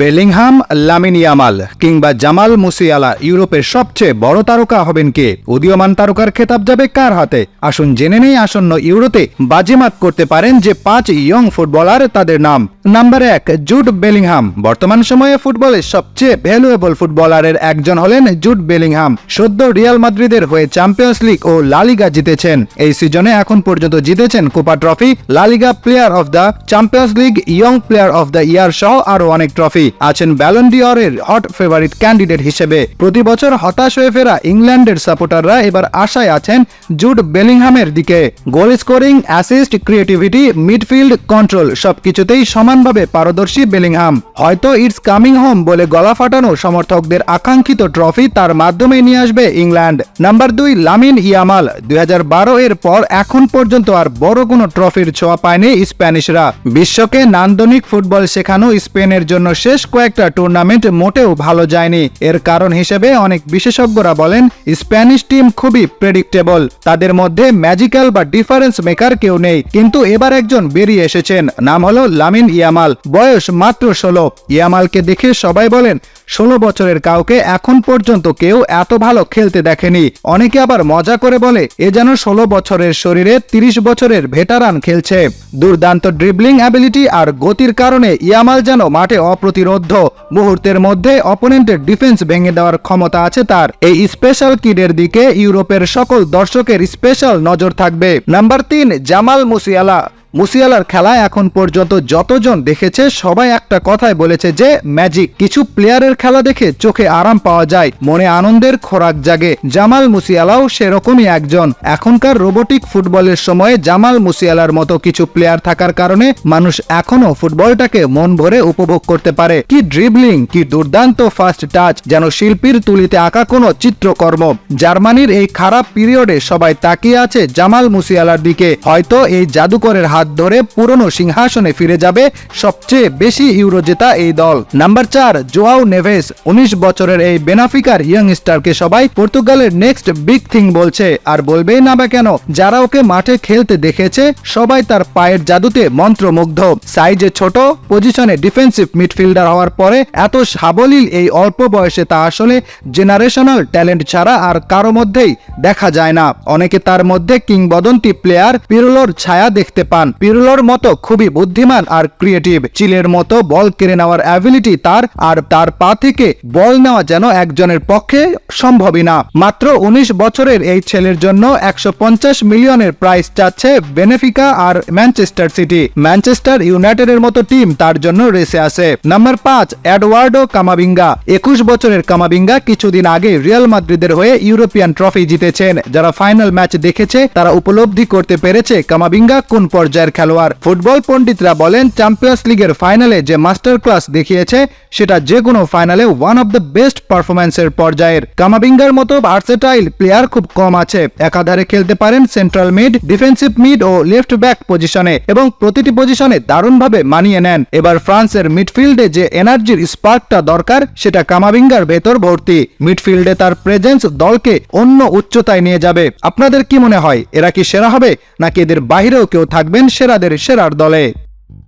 Bellingham, Lamine Yamal কিংবা Jamal Musiala ইউরোপের সবচেয়ে বড় তারকা হবেন কে? উদীয়মান তারকার খেতাব যাবে কার হাতে? আসুন জেনে নেই আসন্ন ইউরোতে বাজিমাত করতে পারেন যে পাঁচ ইয়ং ফুটবলার তাদের নাম। নাম্বার এক জুড বেলিংহাম। বর্তমান সময়ে ফুটবলের সবচেয়ে ভ্যালুয়েবল ফুটবলারের একজন হলেন জুট বেলিংহাম। সদ্য রিয়াল মাদ্রিদের হয়ে চ্যাম্পিয়ন্স লিগ ও লালিগা জিতেছেন। এই সিজনে এখন পর্যন্ত জিতেছেন Copa trophy La Liga player of the Champions League, young player of the year সহ আরও অনেক ট্রফি। আছেন ব্যালন্ডিয়রের হট ফেভারিট ক্যান্ডিডেট হিসেবে। প্রতি বছর হতাশ হয়ে ফেরা ইংল্যান্ডের সাপোর্টাররা এবার আশায় আছেন জুড বেলিংহামের দিকে। Goal scoring assist creativity midfield control সবকিছুতেই সমানভাবে পারদর্শী বেলিংহাম হয়তো ইটস কামিং হোম বলে গলা ফাটানো সমর্থকদের আকাঙ্ক্ষিত ট্রফি তার মাধ্যমে নিয়ে আসবে ইংল্যান্ড। নাম্বার দুই লামিন ইয়ামাল দুই হাজার বারো এর পর এখন পর্যন্ত আর বড় কোনো ট্রফির ছোঁয়া পায়নি স্প্যানিশরা। বিশ্বকে নান্দনিক ফুটবল শেখানো স্পেনের জন্য শেষ কয়েকটা টুর্নামেন্ট মোটেও ভালো যায়নি। এর কারণ হিসেবে অনেক বিশেষজ্ঞরা বলেন স্প্যানিশ টিম খুবই প্রেডিক্টেবল তাদের মধ্যে ম্যাজিক্যাল বা ডিফারেন্স মেকার কেউ নেই। কিন্তু এবার একজন বেরিয়ে এসেছেন। নাম হলো লামিন ইয়ামাল। বয়স মাত্র ষোলো। ইয়ামালকে দেখে সবাই বলেন ষোলো বছরের কাউকে এখন পর্যন্ত কেউ এত ভালো খেলতে দেখেনি। অনেকে আবার মজা করে বলে, এ যেন ষোলো বছরের শরীরে তিরিশ বছরের ভেটারান খেলছে। দুর্দান্ত ড্রিবলিং অ্যাবিলিটি আর গতির কারণে ইয়ামাল যেন মাঠে অপ্রতিরোধ্য। মুহূর্তের মধ্যে অপোনেন্টের ডিফেন্স ভেঙে দেওয়ার ক্ষমতা আছে তার। এই স্পেশাল কিডের দিকে ইউরোপের সকল দর্শকের স্পেশাল নজর থাকবে। নাম্বার তিন, জামাল মুসিয়ালা। মুসিয়ালার খেলা এখন পর্যন্ত যতজন দেখেছে, সবাই একটা কথাই বলেছে যে, ম্যাজিক, কিছু প্লেয়ারের খেলা দেখে চোখে আরাম পাওয়া যায়, মনে আনন্দের খোরাক জাগে। জামাল মুসিয়ালাও সেরকমই একজন। এখনকার রোবোটিক ফুটবলের সময়ে জামাল মুসিয়ালার মতো কিছু প্লেয়ার থাকার কারণে মানুষ এখনও ফুটবলটাকে মন ভরে উপভোগ করতে পারে। কি ড্রিবলিং কি দুর্দান্ত ফার্স্ট টাচ যেন শিল্পীর তুলিতে আঁকা কোনো চিত্রকর্ম। জার্মানির এই খারাপ পিরিয়ডে সবাই তাকিয়ে আছে জামাল মুসিয়ালার দিকে। হয়তো এই জাদুকরের হাত ধরে পুরনো সিংহাসনে ফিরে যাবে সবচেয়ে বেশি ইউরো জেতা এই দল। নাম্বার চার, জোয়াও নেভেস, উনিশ বছরের এই বেনাফিকার ইয়ং স্টারকে সবাই পর্তুগালের নেক্সট বিগ থিং বলছে। আর বলবেই না বা কেন, যারা ওকে মাঠে খেলতে দেখেছে, সবাই তার পায়ের জাদুতে মন্ত্রমুগ্ধ। সাইজে ছোট, পজিশনে ডিফেন্সিভ মিডফিল্ডার হওয়ার পরে এত সাবলীল এই অল্প বয়সে তা আসলে জেনারেশনাল ট্যালেন্ট ছাড়া আর কারও মধ্যেই দেখা যায় না। অনেকে তার মধ্যে কিংবদন্তি প্লেয়ার পিরোলোর ছায়া দেখতে পান। পিরুলোর মতো খুবই বুদ্ধিমান আর ক্রিয়েটিভ চিলের মতো বল কেড়ে নেওয়ার অ্যাবিলিটি তার, আর তার পা থেকে বল নেওয়া যেন একজনের পক্ষে সম্ভবই না। মাত্র উনিশ বছরের এই ছেলের জন্য একশো পঞ্চাশ মিলিয়নের প্রাইস চাচ্ছে বেনেফিকা আর ম্যানচেস্টার সিটি ম্যানচেস্টার ইউনাইটেডের মতো টিম তার জন্য রেসে আছে। নাম্বার পাঁচ অ্যাডওয়ার্ডো কামাবিঙ্গা একুশ বছরের কামাবিঙ্গা কিছুদিন আগে রিয়াল মাদ্রিদের হয়ে ইউরোপিয়ান ট্রফি জিতেছেন। যারা ফাইনাল ম্যাচ দেখেছে, তারা উপলব্ধি করতে পেরেছে কামাবিঙ্গা কোন পর্যায়ের খেলোয়াড়। ফুটবল পণ্ডিতরা বলেন চ্যাম্পিয়ন্স লিগের ফাইনালে যে মাস্টার ক্লাস দেখিয়েছে, সেটা যে কোনো ফাইনালে ওয়ান অফ দ্য বেস্ট পারফরম্যান্সের পর্যায়ের। কামাবিঙ্গার মতো ভার্সেটাইল প্লেয়ার খুব কম আছে। একাধারে খেলতে পারেন সেন্ট্রাল মিড ডিফেন্সিভ মিড ও লেফট ব্যাক পজিশনে এবং প্রতিটি পজিশনে দারুণভাবে মানিয়ে নেন। এবার ফ্রান্সের মিডফিল্ডে যে এনার্জির স্পার্কটা দরকার, সেটা কামাবিঙ্গার ভেতর ভর্তি। মিডফিল্ডে তার প্রেজেন্স দলকে অন্য উচ্চতায় নিয়ে যাবে। আপনাদের কি মনে হয়, এরা কি সেরা হবে, নাকি এদের বাইরেও কেউ থাকবেন? সেরাদের সেরার দলে।